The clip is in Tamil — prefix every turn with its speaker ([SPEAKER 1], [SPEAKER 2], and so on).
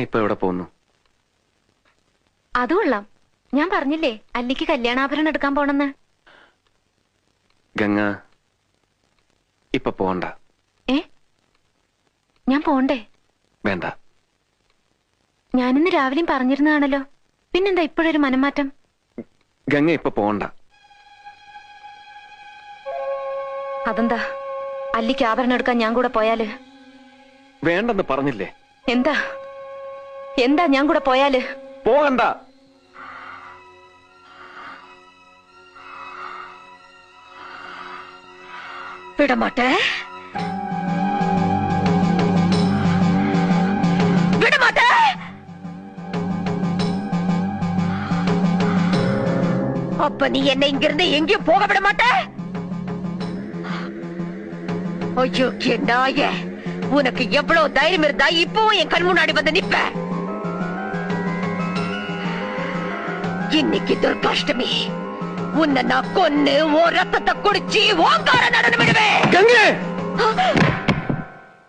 [SPEAKER 1] ഇപ്പൊ എവിടെ പോകുന്നു?
[SPEAKER 2] അത് കൊള്ളാം. ഞാൻ പറഞ്ഞില്ലേ അല്ലിക്ക് കല്യാണാഭരണം എടുക്കാൻ പോണെന്ന്.
[SPEAKER 1] ഗംഗ ഇപ്പൊ പോണ്ട.
[SPEAKER 2] ഏ? ഞാൻ പോണ്ടേ?
[SPEAKER 1] വേണ്ട.
[SPEAKER 2] ഞാനിന്ന് രാവിലെയും പറഞ്ഞിരുന്നതാണല്ലോ. പിന്നെന്താ ഇപ്പോഴൊരു മനംമാറ്റം?
[SPEAKER 1] ഗംഗ ഇപ്പൊ പോണ്ട.
[SPEAKER 2] അതെന്താ? അല്ലിക്ക് ആഭരണം എടുക്കാൻ ഞാൻ കൂടെ പോയാൽ?
[SPEAKER 1] വേണ്ടെന്ന് പറഞ്ഞില്ലേ?
[SPEAKER 2] എന്താ? എന്താ ഞാൻ കൂടെ പോയാല്
[SPEAKER 1] പോകണ്ട
[SPEAKER 2] വിടമാട്ടെ വിടമാട്ടെ அப்ப நீ என்ன இங்கிருந்து எங்கேயும் போக விட மாட்ட ஐயோ நாய உனக்கு எவ்வளவு தைரியம் இருந்தா இப்பவும் என் கண் முன்னாடி வந்து நிப்ப இன்னைக்கு துர்காஷ்டமி. உன்னை நான் கொன்னு ஓ ரத்தத்தை குடிச்சு ஓங்கார நடனம் விடுவேன்